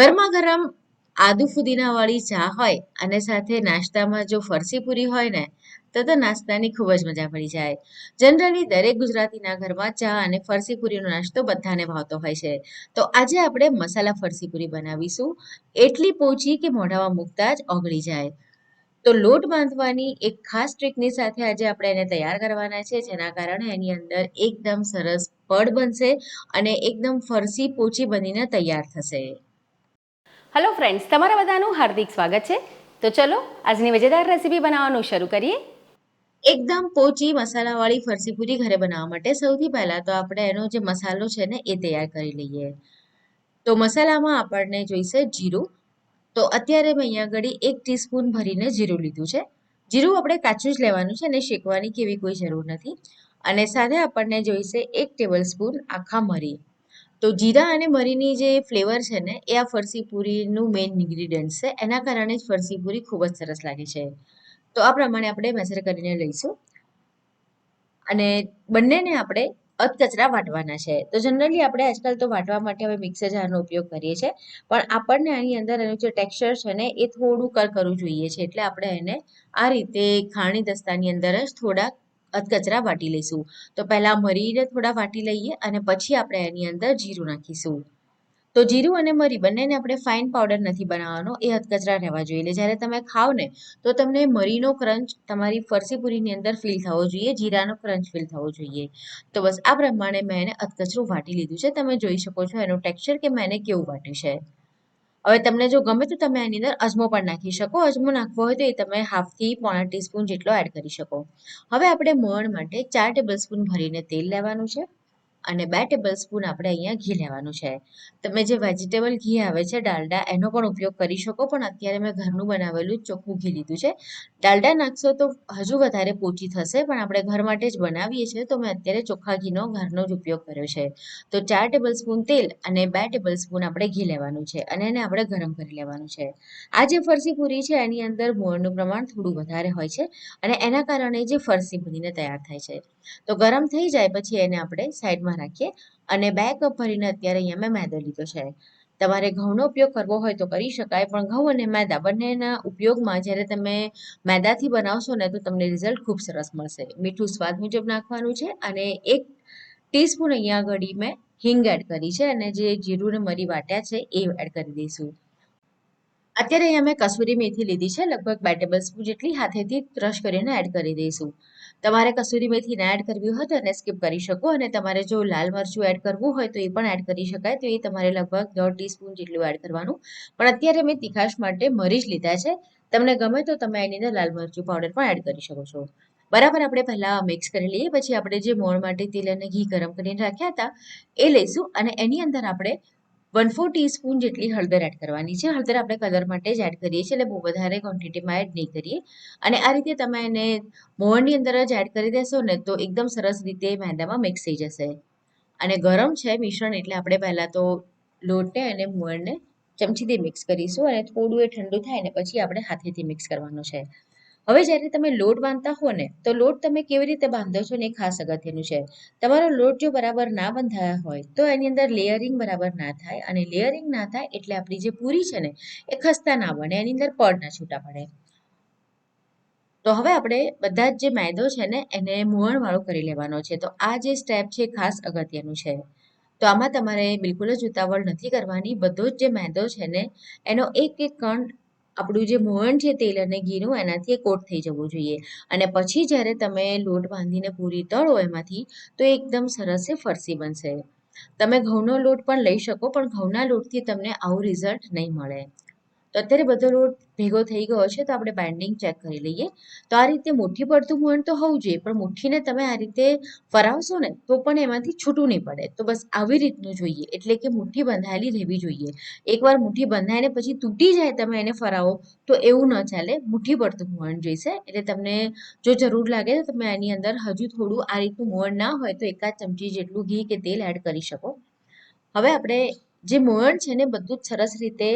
ગરમા ગરમ આદુ ફુદીનાવાળી ચા હોય અને સાથે નાસ્તામાં જો ફરસી પૂરી હોય ને, તો તો નાસ્તાની ખૂબ જ મજા પડી જાય. જનરલી દરેક ગુજરાતીના ઘરમાં ચા અને ફરસી પૂરીનો નાસ્તો બધાને ભાવતો હોય છે. તો આજે આપણે મસાલા ફરસી પૂરી બનાવીશું. એટલી પોચી કે મોઢામાં મૂકતા જ ઓગળી જાય. તો લોટ બાંધવાની એક ખાસ ટ્રીકની સાથે આજે આપણે એને તૈયાર કરવાના છે, જેના કારણે એની અંદર એકદમ સરસ પડ બનશે અને એકદમ ફરસી પોચી બનીને તૈયાર થશે. હલો ફ્રેન્ડ્સ તમારા બધાનું હાર્દિક સ્વાગત છે. તો ચલો, આજની મજેદાર રેસીપી બનાવવાનું શરૂ કરીએ. એકદમ પોચી મસાલાવાળી ફરસી પૂરી ઘરે બનાવવા માટે સૌથી પહેલાં તો આપણે એનો જે મસાલો છે ને, એ તૈયાર કરી લઈએ. તો મસાલામાં આપણને જોઈશે જીરું. તો અત્યારે મેં અહીંયા આગળ એક ટીસ્પૂન ભરીને જીરું લીધું છે. જીરું આપણે કાચું જ લેવાનું છે અને શેકવાની કે એવી કોઈ જરૂર નથી. અને સાથે આપણને જોઈશે એક ટેબલ સ્પૂન આખા મરી. તો જીરા અને મરીની જે ફ્લેવર છે ને, એ આ ફરસી પૂરીનું મેઇન ઇન્ગ્રીડિયન્ટ છે. એના કારણે જ ફરસી પૂરી ખૂબ જ સરસ લાગે છે. તો આ પ્રમાણે આપણે મેસર કરીને લઈશું. અને બંનેને આપણે અધકચરા વાટવાના છે. તો જનરલી આપણે આજકાલ તો વાટવા માટે હવે મિક્સર જારનો ઉપયોગ કરીએ છીએ. પણ આપણને આની અંદર એનું જે ટેક્સચર છે ને, એ થોડું કરકરું જોઈએ છે. એટલે આપણે એને આ રીતે ખાણી દસ્તાની અંદર જ થોડા અધકચરા વાટી લઈશું. તો પહેલાં મરીને થોડા વાટી લઈએ અને પછી આપણે એની અંદર જીરું નાખીશું. તો જીરું અને મરી બંનેને આપણે ફાઇન પાવડર નથી બનાવવાનો, એ અધકચરા રહેવા જોઈએ. એટલે જ્યારે તમે ખાઓ ને, તો તમને મરીનો ક્રંચ તમારી ફરસી પૂરીની અંદર ફીલ થવો જોઈએ, જીરાનો ક્રંચ ફીલ થવો જોઈએ. તો બસ આ પ્રમાણે મેં એને અધકચરું વાટી લીધું છે. તમે જોઈ શકો છો એનું ટેક્સચર કે મેં એને કેવું વાટ્યું છે. હવે તમને જો ગમે તો તમે એની અંદર અજમો પણ નાખી શકો. અજમો નાખવો હોય તો એ તમે હાફથી પોણા ટીસ્પૂન જેટલો એડ કરી શકો. હવે આપણે મોણ માટે ચાર ટેબલ સ્પૂન ભરીને તેલ લેવાનું છે. અને બે ટેબલ સ્પૂન આપણે અહીંયા ઘી લેવાનું છે. તમે જે વેજીટેબલ ઘી આવે છે, ડાલડા, એનો પણ ઉપયોગ કરી શકો, પણ અત્યારે મેં ઘરનું બનાવેલું ચોખ્ખું ઘી લીધું છે. ડાલડા નાખશો તો હજુ વધારે પોચી થશે, પણ આપણે ઘર માટે જ બનાવીએ છીએ, તો મેં અત્યારે ચોખ્ખા ઘીનો ઘરનો જ ઉપયોગ કર્યો છે. તો ચાર ટેબલ સ્પૂન તેલ અને બે ટેબલ સ્પૂન આપણે ઘી લેવાનું છે, અને એને આપણે ગરમ કરી લેવાનું છે. આ જે ફરસી પૂરી છે, એની અંદર મોળનું પ્રમાણ થોડું વધારે હોય છે, અને એના કારણે જે ફરસી બનીને તૈયાર થાય છે. તો ગરમ થઈ જાય, પછી એને આપણે સાઈડમાં રાખીએ અને બે કપ ભરીને અત્યારે અહીંયા મેં મેદો લીધો છે. તમારે ઘઉંનો ઉપયોગ કરવો હોય તો કરી શકાય, પણ ઘઉં અને મેદા બંનેના ઉપયોગમાં જ્યારે તમે મેદાથી બનાવશો ને તો તમને રિઝલ્ટ ખૂબ સરસ મળશે. મીઠું સ્વાદ મુજબ નાખવાનું છે અને એક ટીસ્પૂન અહીંયા આગળ મેં હિંગ એડ કરી છે અને જે જીરું ને મરી વાટ્યા છે એ એડ કરી દઈશું. અત્યારે અહીંયા મેં કસૂરી મેથી લીધી છે, લગભગ બે ટેબલ સ્પૂન જેટલી હાથેથી ક્રશ કરીને એડ કરી દઈશું. તમારે કસૂરી મેથી ના એડ કરવી હોય તો એને સ્કીપ કરી શકો અને તમારે જો લાલ મરચું એડ કરવું હોય તો એ પણ એડ કરી શકાય. તો એ તમારે લગભગ દોઢ ટીસ્પૂન જેટલું એડ કરવાનું. પણ અત્યારે મેં તીખાશ માટે મરી જ લીધા છે. તમને ગમે તો તમે એની અંદર લાલ મરચું પાવડર પણ એડ કરી શકો છો. બરાબર આપણે પહેલાં મિક્સ કરી લઈએ. પછી આપણે જે મોણ માટે તેલ અને ઘી ગરમ કરીને રાખ્યા હતા, એ લઈશું અને એની અંદર આપણે વન ફોર ટીસ્પૂન જેટલી હળદર એડ કરવાની છે. હળદર આપણે કલર માટે જ એડ કરીએ છીએ. એટલે બહુ વધારે ક્વોન્ટિટીમાં એડ નહીં કરીએ. અને આ રીતે તમે એને મોહનની અંદર જ એડ કરી દેશો ને તો એકદમ સરસ રીતે મેંદામાં મિક્સ થઈ જશે. અને ગરમ છે મિશ્રણ એટલે આપણે પહેલાં તો લોટને અને મોહનને ચમચીથી મિક્સ કરીશું અને થોડું એ ઠંડુ થાય ને પછી આપણે હાથેથી મિક્સ કરવાનું છે. હવે જ્યારે તમે લોટ બાંધતા હો ને, તો લોટ તમે કેવી રીતે બાંધો છો ને એ ખાસ અગત્યનું છે. તમારો લોટ જો બરાબર ના બંધાયા હોય, તો એની અંદર લેયરિંગ બરાબર ના થાય અને લેયરિંગ ના થાય એટલે આપણી જે પૂરી છે ને, એ ખસ્તા ના બને, એની અંદર પડ ના છૂટા પડે. તો હવે આપણે બધા જ જે મેદો છે ને, એને મોહણવાળો કરી લેવાનો છે. તો આ જે સ્ટેપ છે ખાસ અગત્યનું છે. તો આમાં તમારે બિલકુલ જ ઉતાવળ નથી કરવાની. બધો જ જે મેદો છે ને, એનો એક એક કણ આપણું જે મોહન છે તેલ અને ઘીનું એનાથી કોટ થઈ જવું જોઈએ. અને પછી જ્યારે તમે લોટ બાંધીને પૂરી તળો એમાંથી, તો એકદમ સરસ એ ફરસી બનશે. તમે ઘઉંનો લોટ પણ લઈ શકો, પણ ઘઉંના લોટથી તમને આવું રિઝલ્ટ નહીં મળે. તો અત્યારે બધો લોટ ભેગો થઈ ગયો છે, તો આપણે બાઇન્ડિંગ ચેક કરી લઈએ. તો આ રીતે મુઠ્ઠી પડતું મોહન તો હોવું જોઈએ, પણ મુઠ્ઠીને તમે આ રીતે ફરાવશો ને, તો પણ એમાંથી છૂટું નહીં પડે. તો બસ આવી રીતનું જોઈએ, એટલે કે મુઠ્ઠી બંધાયેલી રહેવી જોઈએ. એકવાર મુઠ્ઠી બંધાઈને પછી તૂટી જાય તમે એને ફરાવો, તો એવું ન ચાલે મુઠ્ઠી પડતું મોહન જોઈશે. એટલે તમને જો જરૂર લાગે તો તમે એની અંદર હજુ થોડું આ રીતનું મોહન ના હોય, તો એકાદ ચમચી જેટલું ઘી કે તેલ એડ કરી શકો. હવે આપણે જે મોહન છે ને, બધું જ સરસ રીતે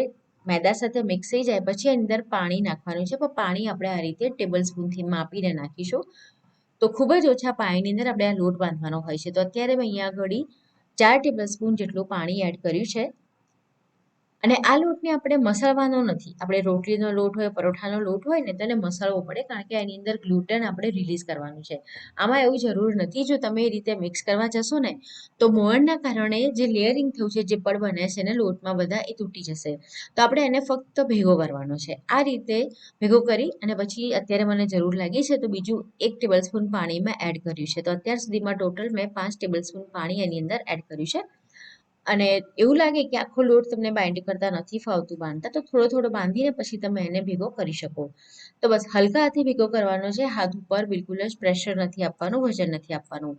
મેદા સાથે મિક્સ થઈ જાય, પછી એની અંદર પાણી નાખવાનું છે. પણ પાણી આપણે આ રીતે ટેબલ સ્પૂનથી માપીને નાખીશું. તો ખૂબ જ ઓછા પાણીની અંદર આપણે આ લોટ બાંધવાનો હોય છે. તો અત્યારે મેં અહીંયા આગળ ચાર ટેબલ સ્પૂન જેટલું પાણી એડ કર્યું છે. અને આ લોટને આપણે મસળવાનો નથી. આપણે રોટલીનો લોટ હોય, પરોઠાનો લોટ હોય ને તો એને મસળવો પડે કારણ કે એની અંદર ગ્લુટન આપણે રિલીઝ કરવાનું છે. આમાં એવું જરૂર નથી, જો તમે એ રીતે મિક્સ કરવા જશો ને, તો મોણના કારણે જે લેયરિંગ થયું છે, જે પડ બને છે ને લોટમાં બધા, એ તૂટી જશે. તો આપણે એને ફક્ત ભેગો કરવાનો છે. આ રીતે ભેગો કરી અને પછી અત્યારે મને જરૂર લાગી છે, તો બીજું એક ટેબલ સ્પૂન પાણીમાં એડ કર્યું છે. તો અત્યાર સુધીમાં ટોટલ મેં પાંચ ટેબલ સ્પૂન પાણી એની અંદર એડ કર્યું છે. અને એવું લાગે કે આખો લોટ તમને બાઇન્ડ કરતા નથી ફાવતું બાંધતા, તો થોડો થોડો બાંધીને પછી તમે એને ભેગો કરી શકો. તો બસ હલકા હાથે ભેગો કરવાનો છે, હાથ ઉપર બિલકુલ જ પ્રેશર નથી આપવાનું, વજન નથી આપવાનું.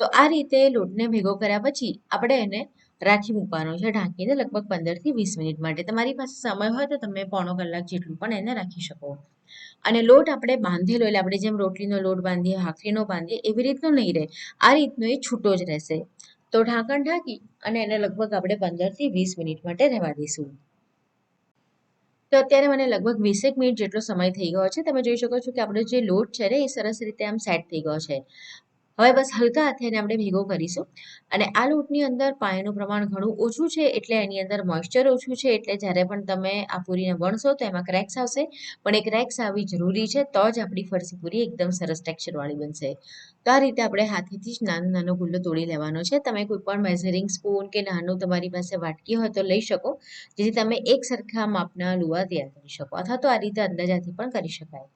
તો આ રીતે લોટને ભેગો કર્યા પછી આપણે એને રાખી મૂકવાનો છે, ઢાંકીને લગભગ પંદરથી વીસ મિનિટ માટે. તમારી પાસે સમય હોય તો તમે પોણો કલાક જેટલું પણ એને રાખી શકો. અને લોટ આપણે બાંધેલો, એટલે આપણે જેમ રોટલીનો લોટ બાંધીએ, ભાખરીનો બાંધીએ, એવી રીતનો નહીં રહે. આ રીતનો એ છૂટો જ રહેશે. તો ઢાંકણ ઢાંકી અને એને લગભગ આપણે પંદરથી વીસ મિનિટ માટે રહેવા દઈશું. તો અત્યારે મને લગભગ વીસેક મિનિટ જેટલો સમય થઈ ગયો છે. તમે જોઈ શકો છો કે આપણો જે લોટ છે ને, એ સરસ રીતે આમ સેટ થઈ ગયો છે. હવે બસ હલકા હાથે એને આપણે ભેગો કરીશું. અને આ લોટની અંદર પાણીનું પ્રમાણ ઘણું ઓછું છે, એટલે એની અંદર મોઇશ્ચર ઓછું છે, એટલે જ્યારે પણ તમે આ પૂરીને વણશો તો એમાં ક્રેક્સ આવશે. પણ એ ક્રેક્સ આવવી જરૂરી છે, તો જ આપણી ફરસી પૂરી એકદમ સરસ ટેક્સચરવાળી બનશે. તો આ રીતે આપણે હાથેથી જ નાનો નાનો ગુલ્લો તોડી લેવાનો છે. તમે કોઈ પણ મેઝરિંગ સ્પૂન કે નાનું તમારી પાસે વાટકી હોય તો લઈ શકો, જેથી તમે એક સરખા માપના લુવા તૈયાર કરી શકો, અથવા તો આ રીતે અંદાજાથી પણ કરી શકાય.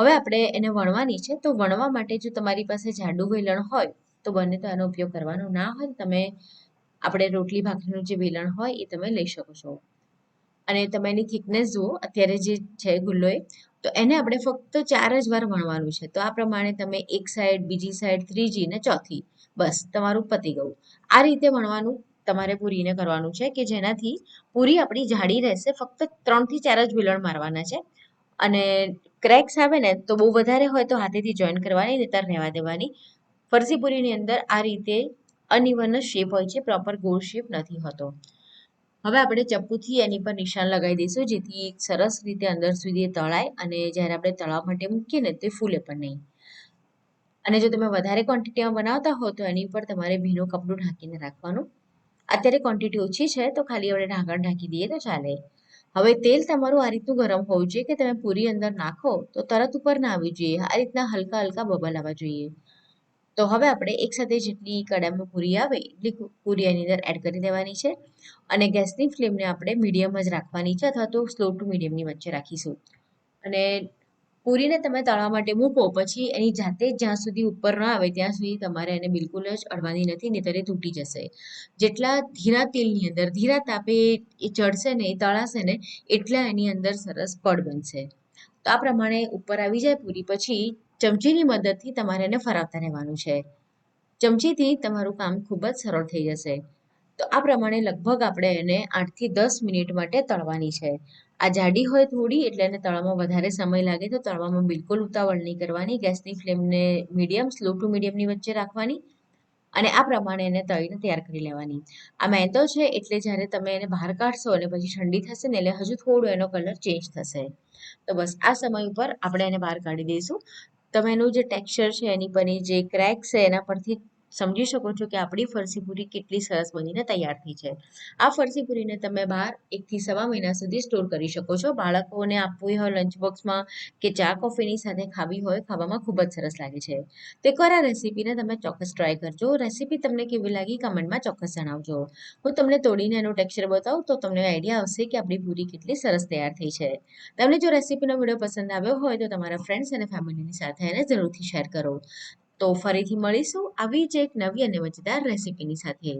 હવે આપણે એને વણવાની છે. તો વણવા માટે જો તમારી પાસે જાડું વેલણ હોય, તો બને તો એનો ઉપયોગ કરવાનો ના હોય તમે આપણે રોટલી ભાખરીનું જે વેલણ હોય એ તમે લઈ શકો છો. અને તમે એની થિકનેસ જુઓ, અત્યારે જે છે ગુલ્લો એ, તો એને આપણે ફક્ત ચાર જ વાર વણવાનું છે. તો આ પ્રમાણે તમે એક સાઈડ બીજી સાઈડ ત્રીજી ને ચોથી, બસ તમારું પતી ગયું. આ રીતે વણવાનું તમારે પૂરીને કરવાનું છે કે જેનાથી પૂરી આપણી જાડી રહેશે. ફક્ત ત્રણથી ચાર જ વેલણ મારવાના છે. અને ક્રેક્સ આવે ને, તો બહુ વધારે હોય તો હાથેથી જોઈન કરવાની નહીતર રહેવા દેવાની. ફરસી પૂરીની અંદર આ રીતે અનઇવન શેપ હોય છે પ્રોપર ગોળ શેપ નથી હોતો. હવે આપણે ચપ્પુથી એની પર નિશાન લગાવી દઈશું, જેથી સરસ રીતે અંદર સુધી તળાય અને જ્યારે આપણે તળાવ માટે મૂકીએ ને, તે ફૂલે પણ નહીં. અને જો તમે વધારે ક્વોન્ટિટીમાં બનાવતા હો, તો એની ઉપર તમારે ભીનું કપડું ઢાંકીને રાખવાનું. અત્યારે ક્વોન્ટિટી ઓછી છે, તો ખાલી આપણે ઢાંકણ ઢાંકી દઈએ તો ચાલે. હવે તેલ તમારું આ રીતનું ગરમ હોવું જોઈએ કે તમે પૂરી અંદર નાખો તો તરત ઉપર ના આવવી જોઈએ. આ રીતના હલકા હલકા બબલ આવવા જોઈએ. તો હવે આપણે એકસાથે જેટલી કડામાં પૂરી આવે એટલી પૂરી એની અંદર એડ કરી દેવાની છે. અને ગેસની ફ્લેમને આપણે મીડિયમ જ રાખવાની છે અથવા તો સ્લો ટુ મીડિયમની વચ્ચે રાખીશું. અને પૂરીને તમે તળવા માટે મૂકો, પછી એની જાતે જ્યાં સુધી ઉપર ન આવે ત્યાં સુધી તમારે એને બિલકુલ જ અડવાની નથી, નહીંતર એ તૂટી જશે. જેટલા ધીરા તેલની અંદર, ધીરા તાપે એ ચડશે ને, એ તળાશે ને, એટલા એની અંદર સરસ પડ બનશે. તો આ પ્રમાણે ઉપર આવી જાય પૂરી, પછી ચમચીની મદદથી તમારે એને ફરાવતા રહેવાનું છે. ચમચીથી તમારું કામ ખૂબ જ સરળ થઈ જશે. તો આ પ્રમાણે લગભગ આપણે એને આઠથી દસ મિનિટ માટે તળવાની છે. આ જાડી હોય થોડી એટલે એને તળવામાં વધારે સમય લાગે તો તળવામાં બિલકુલ ઉતાવળ નહીં કરવાની. ગેસની ફ્લેમને મીડિયમ, સ્લો ટુ મીડિયમની વચ્ચે રાખવાની અને આ પ્રમાણે એને તળીને તૈયાર કરી લેવાની. આ મેંદો છે એટલે જ્યારે તમે એને બહાર કાઢશો અને પછી ઠંડી થશે ને એટલે હજુ થોડો એનો કલર ચેન્જ થશે. તો બસ આ સમય ઉપર આપણે એને બહાર કાઢી દઈશું. તમે એનું જે ટેક્સચર છે એની પરની જે ક્રેક છે એના પરથી સમજી શકો છો કે આપણી ફરસી પૂરી કેટલી સરસ બનીને તૈયાર થઈ છે. આ ફરસી પૂરીને તમે બહાર એકથી સવા મહિના સુધી સ્ટોર કરી શકો છો. બાળકોને આપવી હોય લંચ બોક્સમાં કે ચા કોફીની સાથે ખાવી હોય, ખાવામાં ખૂબ જ સરસ લાગે છે. તો એકવાર આ રેસીપીને તમે ચોક્કસ ટ્રાય કરજો. રેસીપી તમને કેવી લાગી કમેન્ટમાં ચોક્કસ જણાવજો. હું તમને તોડીને એનું ટેક્સચર બતાવું તો તમને આઈડિયા આવશે કે આપણી પૂરી કેટલી સરસ તૈયાર થઈ છે. તમને જો રેસીપીનો વીડિયો પસંદ આવ્યો હોય તો તમારા ફ્રેન્ડ્સ અને ફેમિલીની સાથે એને જરૂરથી શેર કરો. તો ફરીથી મળીશું. આવી જ એક નવી અને મજેદાર રેસીપીની સાથે.